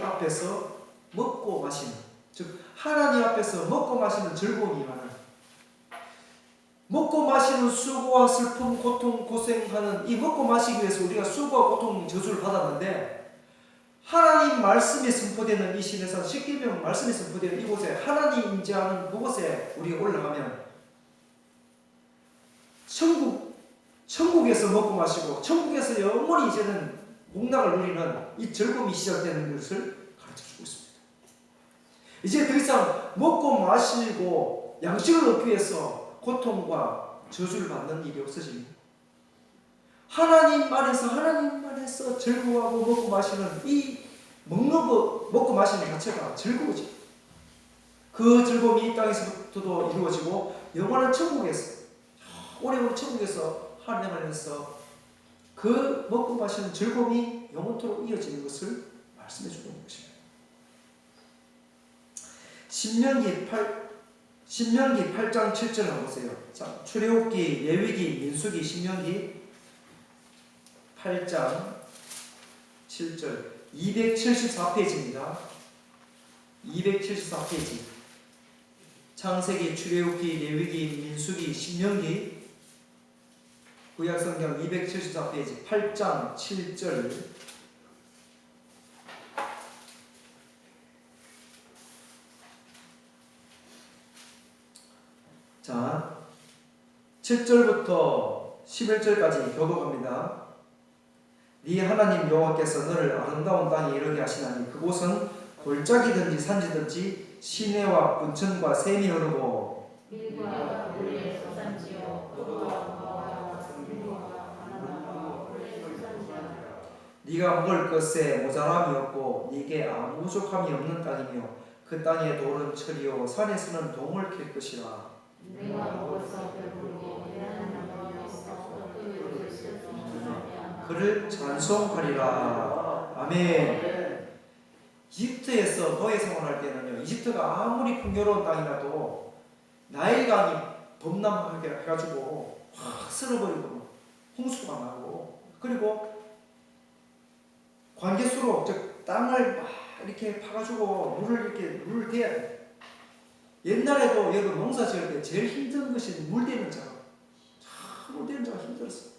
앞에서 먹고 마시는 즉 하나님 앞에서 먹고 마시는 즐거움이 많아요. 먹고 마시는 수고와 슬픔, 고통, 고생하는 이 먹고 마시기 위해서 우리가 수고와 고통, 저주를 받았는데 하나님 말씀이 선포되는 이 신에서 십계명 말씀이 선포되는 이곳에 하나님 임재하는 그곳에 우리가 올라가면 천국 천국에서 먹고 마시고 천국에서 영원히 이제는 복락을 누리는 이 즐거움이 시작되는 것을 가르쳐 주고 있습니다. 이제 더 이상 먹고 마시고 양식을 얻기 위해서 고통과 저주를 받는 일이 없어집니다. 하나님 안에서 하나님 안에서 즐거워하고 먹고 마시는 이 먹는 거 먹고 마시는 자체가 즐거워지. 그 즐거움이 이 땅에서부터도 이루어지고 영원한 천국에서 오래오래 천국에서 하나님 안에서 그 먹고 마시는 즐거움이 영원토록 이어지는 것을 말씀해 주고 있는 것입니다. 신명기 8 신명기 8장 7절 한번 보세요. 자, 출애굽기, 예위기, 민수기, 신명기 8장 7절 274페이지입니다. 274페이지. 창세기, 출애굽기, 예위기, 민수기, 신명기 구약성경 274페이지 8장 7절 자 7절부터 11절까지 교독합니다. 네 하나님 여호와께서 너를 아름다운 땅에 이르게 하시나니 그곳은 골짜기든지 산지든지 시내와 분천과 샘이 흐르고 밀과 물의 소산지요 포도와 무화과와 성류와 바나나와 꿀의 소산지야 네가 먹을 것에 모자람이 없고 네게 아무 부족함이 없는 땅이며 그 땅의 돌은 철이요 산에서는 동을 캘 것이라. 그 소산하며 그를 찬송하리라. 아멘. 이집트에서 노예 생활할 때는요 이집트가 아무리 풍요로운 땅이라도 나일강이 범람하게 해가지고 확 쓸어버리고 홍수가 나고 그리고 관계수로 즉 땅을 막 이렇게 파가지고 물을 이렇게 물을 대야 돼. 옛날에도 여러분 농사 지을 때 제일 힘든 것이 물 대는 작업. 참 물 대는 작업 힘들었어.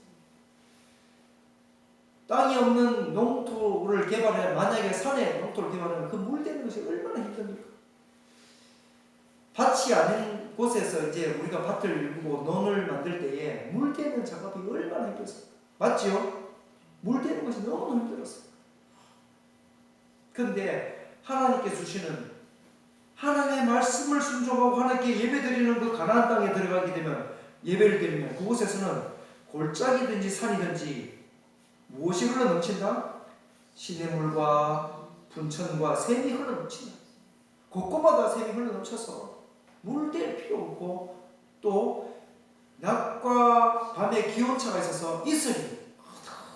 땅이 없는 농토를 개발해 만약에 산에 농토를 개발하면 그 물 대는 것이 얼마나 힘듭니까? 밭이 아닌 곳에서 이제 우리가 밭을 일구고 논을 만들 때에 물 대는 작업이 얼마나 힘들었어. 맞지요? 물 대는 것이 너무 힘들었어. 근데 하나님께 주시는 하나님의 말씀을 순종하고 하나님께 예배드리는 그 가나안 땅에 들어가게 되면 예배를 드리면 그곳에서는 골짜기든지 산이든지 무엇이 흘러 넘친다? 시냇물과 분천과 샘이 흘러 넘친다. 곳곳마다 샘이 흘러 넘쳐서 물댈 필요 없고 또 낮과 밤의 기온차가 있어서 이슬이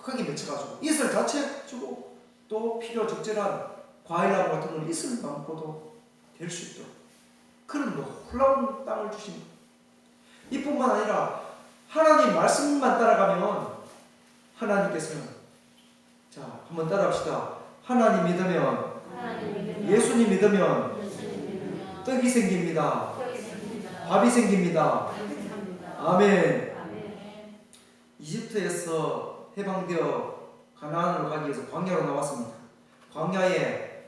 크게 맺혀가지고 이슬 자체 주고 또 필요 적절한 과일나무 같은 걸 이슬 많고도 될 수 있도록 그런 놀라운 땅을 주십니다. 이뿐만 아니라 하나님 말씀만 따라가면 하나님께서는 자 한번 따라합시다. 하나님 믿으면 하나님 믿으면 예수님 믿으면 예수님 믿으면 떡이 생깁니다. 떡이 생깁니다 밥이 생깁니다. 밥이 생깁니다 아멘. 아멘 이집트에서 해방되어 가나안으로 가기 위해서 광야로 나왔습니다. 광야에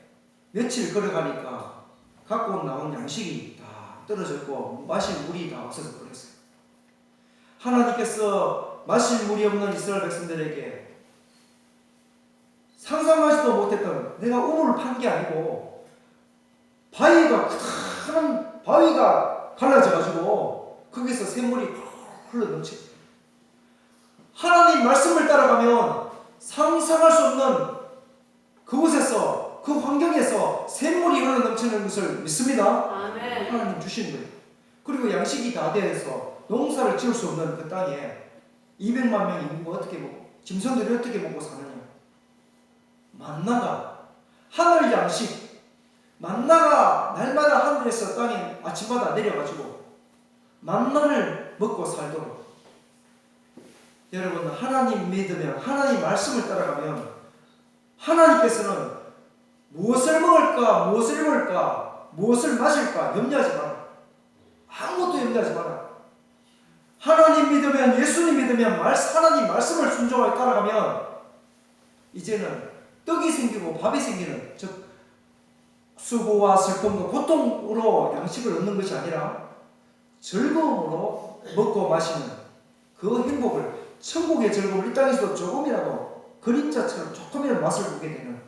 며칠 걸어가니까 갖고 나온 양식이 다 떨어졌고 마실 물이 다 없어서 그랬어요. 하나님께서 마실 물이 없는 이스라엘 백성들에게 상상하지도 못했던 내가 우물을 판 게 아니고 바위가 큰 바위가 갈라져가지고 거기서 샘물이 흘러 넘쳐. 하나님 말씀을 따라가면 상상할 수 없는 그곳에서 그 환경에서 샘물이 흘러 넘치는 것을 믿습니다. 아멘 하나님 주신 거예요. 그리고 양식이 다 되어서 농사를 지을 수 없는 그 땅에 200만 명이 인구가 어떻게 먹고 짐승들이 어떻게 먹고 사느냐? 만나가 하늘 양식 만나가 날마다 하늘에서 땅에 아침마다 내려가지고 만나를 먹고 살도록 여러분 하나님 믿으면 하나님 말씀을 따라가면 하나님께서는 무엇을 먹을까, 무엇을 입을까, 무엇을 마실까 염려하지 마라. 아무것도 염려하지 마라. 하나님 믿으면 예수님 믿으면 말, 하나님 말씀을 순종하게 따라가면 이제는 떡이 생기고 밥이 생기는 즉 수고와 슬픔과 고통으로 양식을 얻는 것이 아니라 즐거움으로 먹고 마시는 그 행복을 천국의 즐거움을 이 땅에서도 조금이라도 그림자처럼 조금이라도 맛을 보게 되는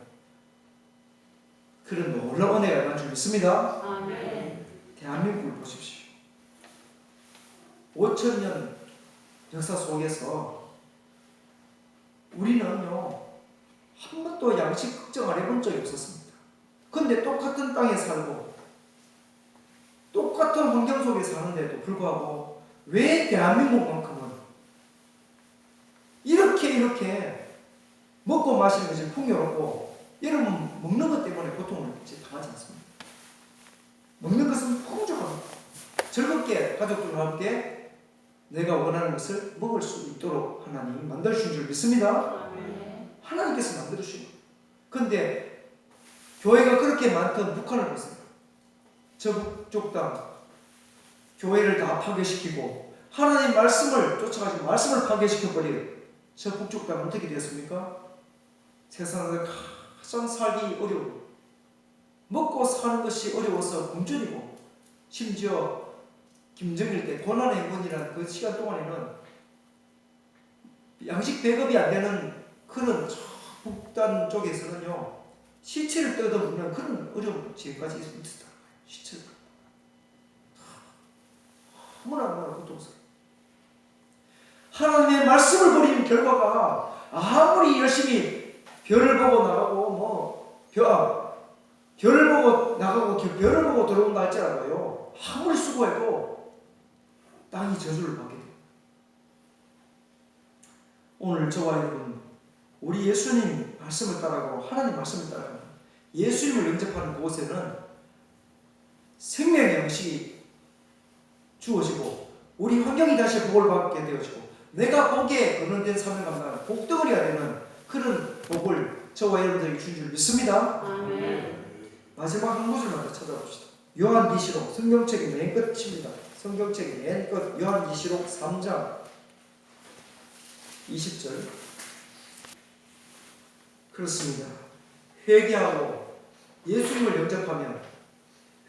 그런 놀라운 은혜가 일어난 줄 믿습니다. 아멘. 대한민국을 보십시오. 5천 년 역사 속에서 우리는요 한 번도 양식 걱정을 해본 적이 없었습니다. 근데 똑같은 땅에 살고 똑같은 환경 속에 사는데도 불구하고 왜 대한민국만큼은 이렇게 먹고 마시는 것이 풍요롭고 여러분 먹는 것 때문에 고통을 당하지 않습니다. 먹는 것은 풍족합니다. 즐겁게 가족들과 함께 내가 원하는 것을 먹을 수 있도록 하나님 만들어주신 줄 믿습니다. 하나님께서 만들어주신 거예요. 근데 교회가 그렇게 많던 북한을 보세요. 저 북쪽 땅 교회를 다 파괴시키고 하나님 말씀을 쫓아가지고 말씀을 파괴시켜버린 저 북쪽 땅 어떻게 되었습니까? 세상에서 가장 살기 어려운 먹고 사는 것이 어려워서 굶주리고 심지어 김정일 때 고난의 행군이라는 그 시간 동안에는 양식 배급이 안 되는 그런 저 북단 쪽에서는요 시체를 뜯어먹는 그런 어려운 지금까지 있었다. 시체를 너무나 너무나 고통스러워. 하나님의 말씀을 버리는 결과가 아무리 열심히 별을 보고 나가고 뭐 별, 별을 보고 나가고 겨- 별을 보고 들어온다 할지라도요 아무리 수고해도 땅이 저주를 받게 돼요. 오늘 저와 여러분 우리 예수님 말씀을 따라가고 하나님 말씀을 따라가는 예수님을 영접하는 곳에는 생명의 양식이 주어지고 우리 환경이 다시 복을 받게 되어지고 내가 복에 거론된 사명 감당하는 복덩어리가 되는 그런 복을 저와 여러분들에게 준줄 믿습니다. 아멘. 마지막 한 구절만 더 찾아봅시다. 요한계시록 성경책의 맨 끝입니다. 성경책의 맨 끝 요한계시록 3장 20절 그렇습니다. 회개하고 예수님을 영접하면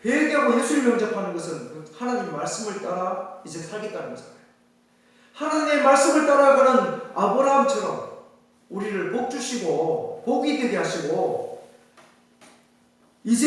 회개하고 예수님을 영접하는 것은 그 하나님 말씀을 따라 이제 살겠다는 거잖아요. 하나님의 말씀을 따라가는 아브라함처럼 우리를 복 주시고 복이 되게 하시고